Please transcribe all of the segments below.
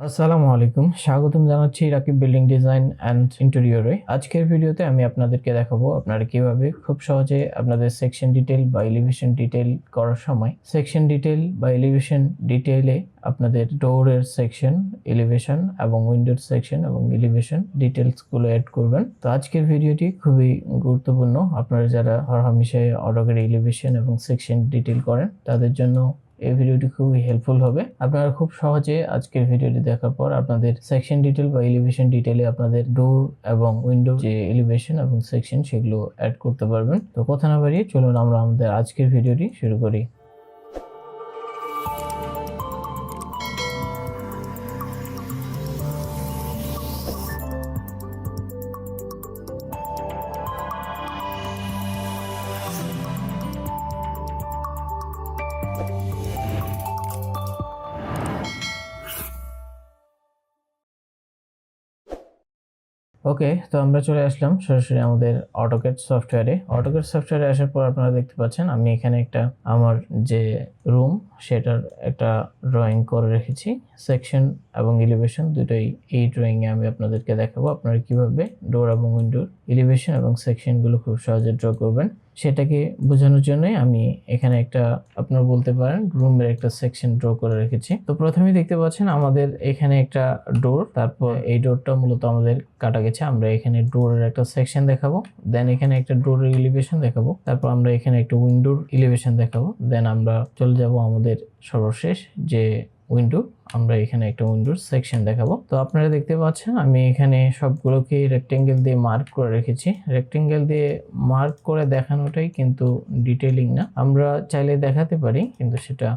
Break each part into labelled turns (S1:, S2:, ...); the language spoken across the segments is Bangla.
S1: আসসালামু আলাইকুম। স্বাগতম জানাচ্ছি রাকিব বিল্ডিং ডিজাইন অ্যান্ড ইন্টেরিয়রে আজকের ভিডিওতে আমি আপনাদেরকে দেখাবো আপনারা কীভাবে খুব সহজে আপনাদের সেকশন ডিটেল বা এলিভেশন ডিটেল করার সময় সেকশন ডিটেল বা এলিভেশন ডিটেইলে আপনাদের ডোরের সেকশন এলিভেশন এবং উইন্ডোর সেকশন এবং এলিভেশন ডিটেলসগুলো অ্যাড করবেন। তো আজকের ভিডিওটি খুবই গুরুত্বপূর্ণ। আপনারা যারা হরহামেশায় অর্ডারের এলিভেশন এবং সেকশন ডিটেল করেন, তাদের জন্য এই ভিডিওটি খুবই হেল্পফুল হবে। আপনারা খুব সহজে আজকের ভিডিওটি দেখার পর আপনাদের সেকশন ডিটেল বা এলিভেশন ডিটেলে আপনাদের ডোর এবং উইন্ডো যে এলিভেশন এবং সেকশন সেগুলো অ্যাড করতে পারবেন। তো কথা না বাড়িয়ে চলুন আমরা আমাদের আজকের ভিডিওটি শুরু করি। ওকে তো আমরা চলে আসলাম সরাসরি আমাদের অটোকেট সফটওয়্যারে অটোকেট সফটওয়্যারে আসার পর আপনারা দেখতে পাচ্ছেন, আমি এখানে একটা, আমার যে রুম সেটার একটা ড্রয়িং করে রেখেছি। সেকশন এবং এলিভেশন দুটোই এই ড্রয়িংয়ে আমি আপনাদেরকে দেখাবো। আপনারা কীভাবে ডোর এবং উইন্ডোর এলিভেশন এবং সেকশনগুলো খুব সহজে ড্র করবেন সেটাকে বোঝানোর জন্যই আমি এখানে একটা আপনারা বলতে পারেন রুমের একটা সেকশন ড্র করে রেখেছি। তো প্রথমেই দেখতে পাচ্ছেন আমাদের এখানে একটা ডোর তারপর এই ডোরটা মূলত আমাদের কাটা গেছে। আমরা এখানে ডোরের একটা সেকশন দেখাবো দেন এখানে একটা ডোরের এলিভেশন দেখাবো তারপর আমরা এখানে একটা উইন্ডোর এলিভেশন দেখাবো। দেন আমরা চলে যাব আমাদের সর্বশেষ যে উইন্ডো আমরা এখানে একটা উইন্ডোর সেকশন দেখাবো। তো আপনারা দেখতে পাচ্ছেন, আমি এখানে সবগুলোকে রেক্টেঙ্গেল দিয়ে মার্ক করে রেখেছি। রেক্টেঙ্গেল দিয়ে মার্ক করে দেখানোটাই কিন্তু ডিটেলিং না। আমরা চাইলে দেখাতে পারি, কিন্তু সেটা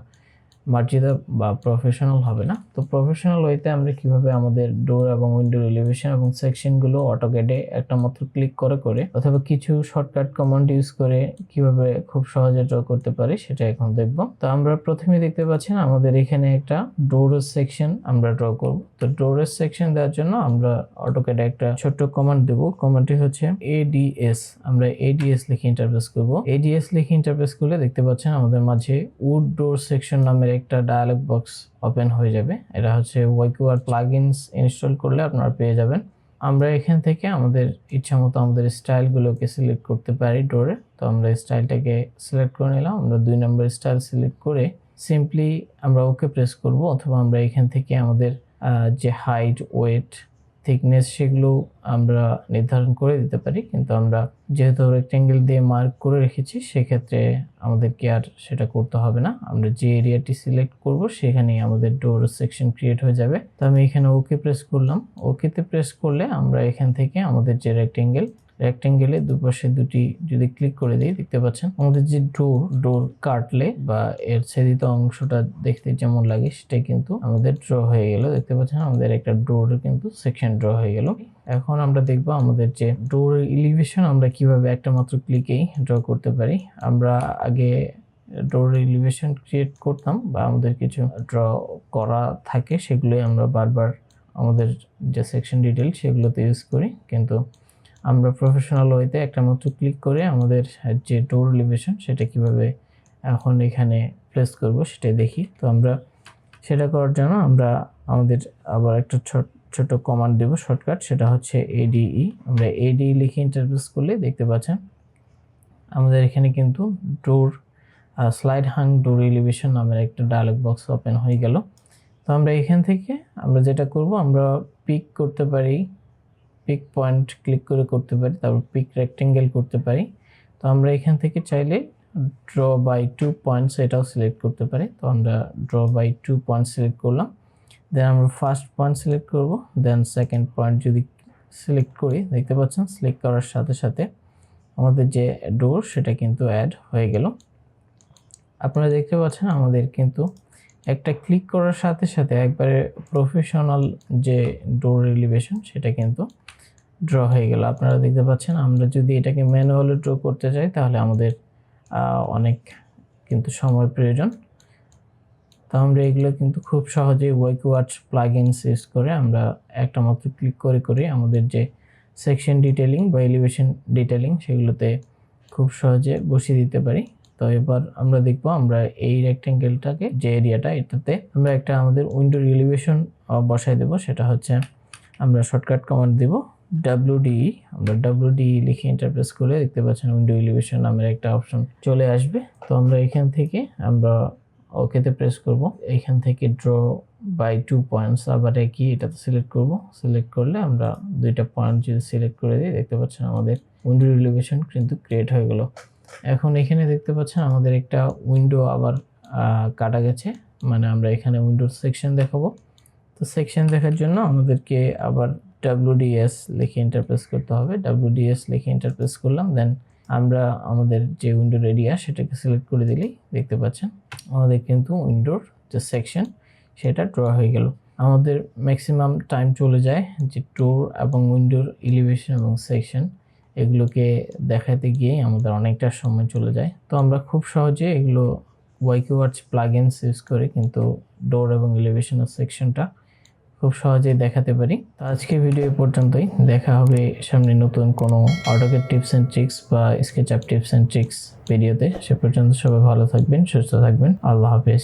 S1: মার্জিদা বা প্রফেশনাল হবে না। তো প্রফেশনাল ওয়েতে আমরা কীভাবে আমাদের ডোর এবং উইন্ডোর এলিভেশন এবং সেকশনগুলো অটোকেটে একটা মাত্র ক্লিক করে করে, অথবা কিছু শর্টকাট কমান্ড ইউজ করে কীভাবে খুব সহজে ড্র করতে পারি সেটা এখন দেখব। তো আমরা প্রথমে দেখতে পাচ্ছেন আমাদের এখানে একটা ডোরের সেকশন আমরা ড্র করব। তো ডোরের সেকশন দেওয়ার জন্য আমরা অটোকেটে একটা ছোট্ট কমান্ড দেব। কমান্ডটি হচ্ছে এডিএস আমরা এডিএস লিখে ইন্টারপ্রেস করব। এডিএস লিখে ইন্টারপ্রেস করলে দেখতে পাচ্ছেন আমাদের মাঝে উড ডোর সেকশন নামের একটা ডায়ালগ বক্স ওপেন হয়ে যাবে। এটা হচ্ছে ওয়াইকিউআর প্লাগইনস ইনস্টল করলে আপনারা পেয়ে যাবেন। আমরা এখান থেকে আমাদের ইচ্ছা মতো আমাদের স্টাইলগুলোকে সিলেক্ট করতে পারি ডোরে তো আমরা স্টাইলটাকে সিলেক্ট করে নিলাম। আমরা দুই নম্বর স্টাইল সিলেক্ট করে সিম্পলি আমরা ওকে প্রেস করব। অথবা আমরা এখান থেকে আমাদের যে হাইট ওয়েট থিকনেস সেগুলো আমরা নির্ধারণ করে দিতে পারি, কিন্তু আমরা যেহেতু রেক্টেঙ্গেল দিয়ে মার্ক করে রেখেছি, সেক্ষেত্রে আমাদেরকে আর সেটা করতে হবে না। আমরা যে এরিয়াটি সিলেক্ট করব, সেখানেই আমাদের ডোর সেকশন ক্রিয়েট হয়ে যাবে। তো আমি এখানে ওকে প্রেস করলাম। ওকেতে প্রেস করলে আমরা এখান থেকে আমাদের যে রেক্টেঙ্গেল রেক্টেঙ্গেলে দুপাশে দুটি যদি ক্লিক করে দিই, দেখতে পাচ্ছেন? আমাদের যে ডোর ডোর কাটলে বা এর ছেদিত অংশটা দেখতে যেমন লাগে সেটা কিন্তু আমাদের ড্র হয়ে গেল। দেখতে পাচ্ছেন? আমাদের একটা ডোর কিন্তু সেকশন ড্র হয়ে গেল। এখন আমরা দেখব আমাদের যে ডোর এলিভেশন আমরা কীভাবে একটা মাত্র ক্লিকেই ড্র করতে পারি। আমরা আগে ডোর এলিভেশন ক্রিয়েট করতাম বা আমাদের কিছু ড্র করা থাকে, সেগুলোই আমরা বারবার আমাদের যে সেকশন ডিটেল সেগুলোতে ইউজ করি। কিন্তু আমরা প্রফেশনাল ওয়েতে একটা মাত্র ক্লিক করে আমাদের যে ডোর এলিভেশন সেটা কীভাবে এখন এখানে প্লেস করব সেটাই দেখি। তো আমরা সেটা করার জন্য আমরা আমাদের আবার একটা ছোট ছোট কমান্ড দেব শর্টকাট সেটা হচ্ছে এডিই আমরা এডিই লিখে ইন্টারপ্রেস করলে দেখতে পাচ্ছেন আমাদের এখানে কিন্তু door slide hung door elevation নামের একটা ডায়ালগ বক্স ওপেন হয়ে গেল। তো আমরা এখান থেকে আমরা যেটা করব, আমরা পিক করতে পারি পিক পয়েন্ট ক্লিক করে করতে পারি, তারপর পিক রেক্টেঙ্গেল করতে পারি। তো আমরা এখান থেকে চাইলে ড্র বাই টু পয়েন্টস এটাও সিলেক্ট করতে পারি। তো আমরা draw by two point select করলাম। দেন আমরা ফার্স্ট পয়েন্ট সিলেক্ট করব দেন সেকেন্ড পয়েন্ট যদি সিলেক্ট করি, দেখতে পাচ্ছেন সিলেক্ট করার সাথে সাথে আমাদের যে ডোর সেটা কিন্তু অ্যাড হয়ে গেল। আপনারা দেখতে পাচ্ছেন আমাদের কিন্তু একটা ক্লিক করার সাথে সাথে একবারে প্রফেশনাল যে ডোর এলিভেশন সেটা কিন্তু ড্র হয়ে গেল। আপনারা দেখতে পাচ্ছেন, আমরা যদি এটাকে ম্যানুয়ালি ড্র করতে চাই, তাহলে আমাদের অনেক কিন্তু সময় প্রয়োজন। তো আমরা এগুলো কিন্তু খুব সহজেই ওয়াইক ওয়াচ প্লাগইনস ইউজ করে আমরা একটা মাত্র ক্লিক করে করে আমাদের যে সেকশন ডিটেলিং বা এলিভেশন ডিটেলিং সেগুলোতে খুব সহজে বসিয়ে দিতে পারি। তো এবার আমরা দেখব আমরা এই রেক্টেঙ্গেলটাকে যে এরিয়াটা এটাতে আমরা একটা আমাদের উইন্ডোর এলিভেশন বসাই দেব। সেটা হচ্ছে আমরা শর্টকাট কমান্ড দিব। ডাব্লিউডি আমরা ডাব্লিউডি লিখে ইন্টারপ্রেস করলে দেখতে পাচ্ছেন উইন্ডো এলিভেশন নামের একটা অপশন চলে আসবে। তো আমরা এখান থেকে আমরা ওকেতে প্রেস করব। এখান থেকে ড্র বাই টু পয়েন্টস আবার কি এটাতে সিলেক্ট করব। সিলেক্ট করলে আমরা দুইটা পয়েন্ট যদি সিলেক্ট করে দিই, দেখতে পাচ্ছেন আমাদের উইন্ডো এলিভেশন কিন্তু ক্রিয়েট হয়ে গেল। এখন এখানে দেখতে পাচ্ছেন আমাদের একটা উইন্ডো আবার কাটা গেছে। মানে আমরা এখানে উইন্ডোর সেকশন দেখাবো। তো সেকশন দেখার জন্য আমাদেরকে আবার ডাব্লিউডিএস লিখে ইন্টারপ্রেস করতে হবে। ডাব্লিউডিএস লিখে ইন্টারপ্রেস করলাম দেন আমরা আমাদের যে উইন্ডোর এরিয়া সেটাকে সিলেক্ট করে দিলেই দেখতে পাচ্ছেন। আমাদের কিন্তু উইন্ডোর যে সেকশন সেটা ড্র হয়ে গেল। আমাদের ম্যাক্সিমাম টাইম চলে যায় যে টোর এবং উইন্ডোর এলিভেশন এবং সেকশন এগুলোকে দেখাতে গিয়ে আমাদের অনেকটা সময় চলে যায়। তো আমরা খুব সহজে এগুলো ওয়াইকিওয়ার্ডস প্লাগইনস ইউজ করে কিন্তু ডোর এবং এলিভেশনের সেকশনটা খুব সহজেই দেখাতে পারি। তো আজকে ভিডিও পর্যন্তই। দেখা হবে সামনে নতুন কোনো অটোকেট টিপস অ্যান্ড ট্রিক্স বা SketchUp tips and tricks ভিডিওতে সে পর্যন্ত সবাই ভালো থাকবেন, সুস্থ থাকবেন। আল্লাহ হাফেজ।